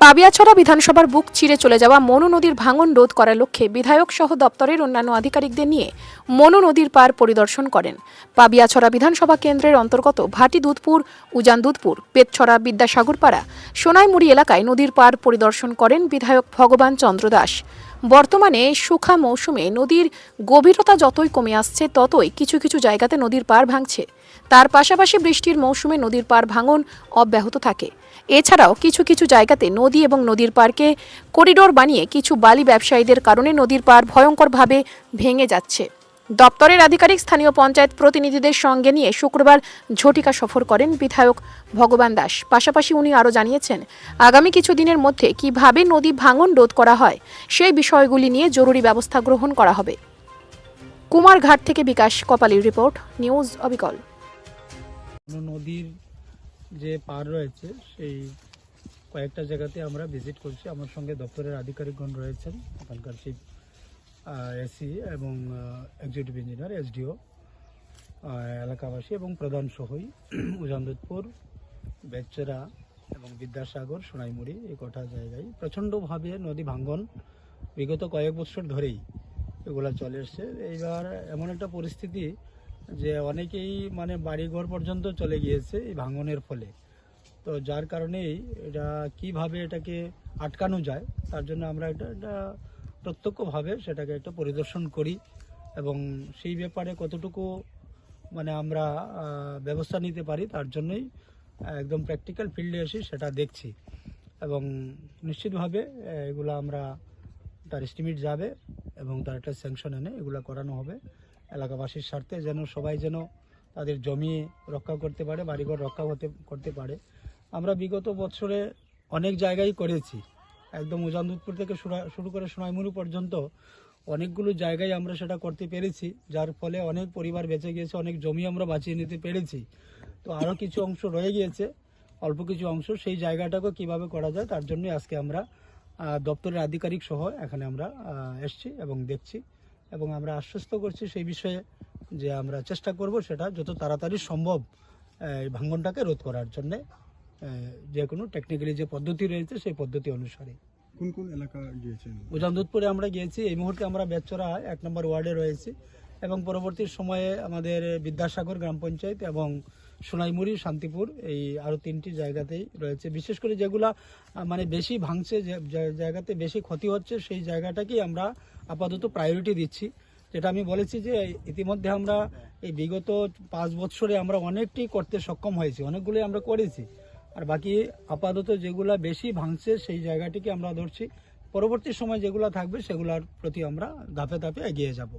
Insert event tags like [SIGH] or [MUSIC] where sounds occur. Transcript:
পাবিয়াছড়া বিধানসভার বুক চিরে চলে যাওয়া মনু নদীর ভাঙন রোধ করার লক্ষ্যে বিধায়ক সহ দপ্তরের অন্যান্য আধিকারিকদের নিয়ে মনু নদীর পার পরিদর্শন করেন। পাবিয়াছড়া বিধানসভা কেন্দ্রের অন্তর্গত ভাটি দুধপুর উজান দুধপুর পেতছড়া বিদ্যাসাগরপাড়া, সোনাইমুড়ি এলাকায় নদীর পার পরিদর্শন করেন বিধায়ক ভগবান চন্দ্র দাস। বর্তমানে সুখা মৌসুমে নদীর গভীরতা যতই কমে আসছে, ততই কিছু কিছু জায়গাতে নদীর পার ভাঙছে। তার পাশাপাশি বৃষ্টির মৌসুমে নদীর পার ভাঙন অব্যাহত থাকে। এছাড়াও কিছু কিছু জায়গাতে নদী এবং নদীর পারকে করিডোর বানিয়ে কিছু বালি ব্যবসায়ীদের কারণে নদীর পার ভয়ঙ্করভাবে ভেঙে যাচ্ছে। দপ্তরের আধিকারিক স্থানীয় পঞ্চায়েত প্রতিনিধিদের সঙ্গে নিয়ে শুক্রবার ঝটিকা সফর করেন বিধায়ক ভগবান দাস। পাশাপাশি উনি আরও জানিয়েছেন, আগামী কিছু দিনের মধ্যে কীভাবে নদী ভাঙন রোধ করা হয়, সেই বিষয়গুলি নিয়ে জরুরি ব্যবস্থা গ্রহণ করা হবে। কুমারঘাট থেকে বিকাশ কপালির রিপোর্ট, নিউজ অবিকল। নদীর যে পার রয়েছে, সেই কয়েকটা জায়গাতে আমরা ভিজিট করছি। আমার সঙ্গে দপ্তরের আধিকারিকগণ রয়েছেন। এখানকার চিফ এসি এবং এক্সিকিউটিভ ইঞ্জিনিয়ার এসডিও এলাকাবাসী এবং প্রধান সহই [CLEARS THROAT] উজানদুতপুর বেচরা এবং বিদ্যাসাগর, সোনাইমুড়ি, এই কটা জায়গায় প্রচণ্ডভাবে নদী ভাঙ্গন বিগত কয়েক বছর ধরেই এগুলা চলে এসছে। এইবার এমন একটা পরিস্থিতি যে অনেকেই মানে বাড়িঘর পর্যন্ত চলে গিয়েছে এই ভাঙনের ফলে। তো যার কারণেই এটা কীভাবে এটাকে আটকানো যায়, তার জন্য আমরা এটা এটা প্রত্যক্ষভাবে সেটাকে একটা পরিদর্শন করি এবং সেই ব্যাপারে কতটুকু মানে আমরা ব্যবস্থা নিতে পারি তার জন্যই একদম প্র্যাকটিক্যাল ফিল্ডে এসে সেটা দেখছি। এবং নিশ্চিতভাবে এগুলো আমরা তার এস্টিমেট যাবে এবং তার একটা স্যাংশন এনে এগুলো করানো হবে। এলাকাবাসীর স্বার্থে যেন সবাই যেন তাদের জমি রক্ষা করতে পারে, বাড়িঘর রক্ষা হতে, করতে পারে। আমরা বিগত বছরে অনেক জায়গায় করেছি। একদম উজানদুদপুর থেকে শুরা- করে সোনাইমুড়ি পর্যন্ত অনেকগুলো জায়গায় আমরা সেটা করতে পেরেছি, যার ফলে অনেক পরিবার বেঁচে গিয়েছে, অনেক জমি আমরা বাঁচিয়ে নিতে পেরেছি। তো আরও কিছু অংশ রয়ে গিয়েছে, অল্প কিছু অংশ। সেই জায়গাটাকে কীভাবে করা যায় তার জন্য আজকে আমরা দপ্তরের আধিকারিক সহ এখানে আমরা এসছি এবং দেখছি এবং আমরা আশ্বস্ত করছি সেই বিষয়ে যে আমরা চেষ্টা করব সেটা যত তাড়াতাড়ি সম্ভব এই ভাঙ্গনটাকে রোধ করার জন্যে। যে কোনো টেকনিক্যালি যে পদ্ধতি রয়েছে সেই পদ্ধতি অনুসারে। কোন কোন এলাকা গিয়েছেন? উজানদুদপুরে আমরা গিয়েছি এই মুহূর্তে আমরা বেচরা এক নম্বর ওয়ার্ডে রয়েছি এবং পরবর্তী সময়ে আমাদের বিদ্যাসাগর গ্রাম পঞ্চায়েত এবং সোনাইমুড়ি শান্তিপুর এই আরও তিনটি জায়গাতেই রয়েছে। বিশেষ করে যেগুলা মানে বেশি ভাঙছে যে যে জায়গাতে বেশি ক্ষতি হচ্ছে সেই জায়গাটাকেই আমরা আপাতত প্রায়োরিটি দিচ্ছি। যেটা আমি বলেছি যে ইতিমধ্যে আমরা এই বিগত পাঁচ বছরে আমরা অনেকটি করতে সক্ষম হয়েছি অনেকগুলোই আমরা করেছি। আর বাকি আপাতত যেগুলা বেশি ভাঙছে, সেই জায়গাটিকে আমরা ধরছি। পরবর্তী সময় যেগুলো থাকবে, সেগুলোর প্রতি আমরা ধাপে ধাপে এগিয়ে যাব।